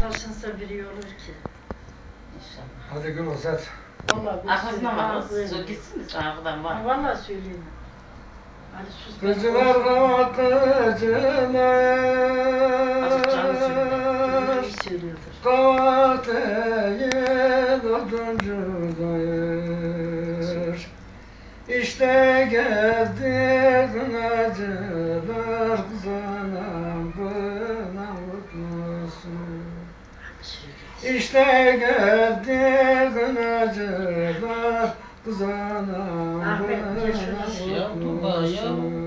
Taşınsa biri olur ki. İnşallah. Hadi gül uzat. Vallahi bu Arkasına mı ağzı- alırız? Su gitsin de arkadan var. Ha, Vallahi söyleyeyim. Hadi sus. Kızlar canı kızlar İyi söylüyordur. Kavat değil oduncudur İşte geldi kınacılar İşte baba, ya. mutlusun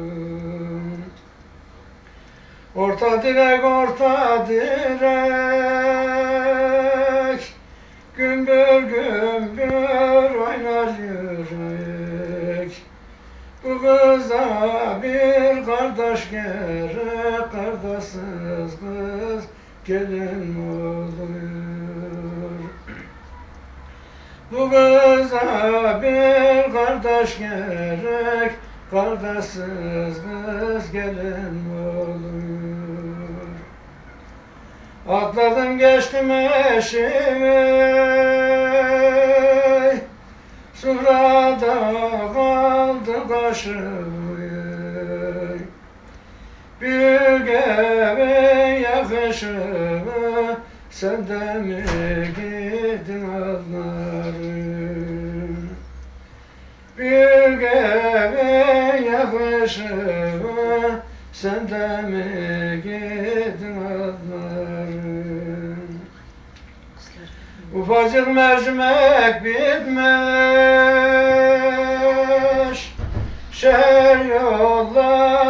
Orta direk, orta direk Gümbür gümbür oynar yürek. Bu kıza bir kardeş gerek Kardeşsiz kız gelin olur Bu kıza bir kardeş gerek Kardeşsiz kız gelin olur. Atladım geçtim eşimi Surada kaldı kaşım Büyük evin yakışımı Sende mi gidin anlarım Büyük evin yakışımı Sende mi gidin anlarım Ufacık mercimek bitmiş Şehir yollarını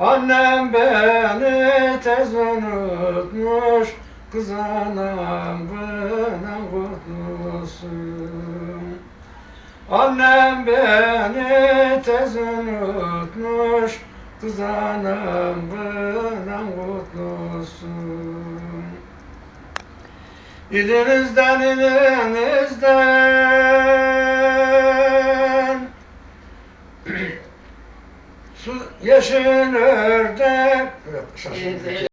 Annem beni tez unutmuş Kız anam kınam kutlusun. Annem beni tez unutmuş Kız anam kınam kutlusun. İlinizden ilinizden yeşil ördek Evet,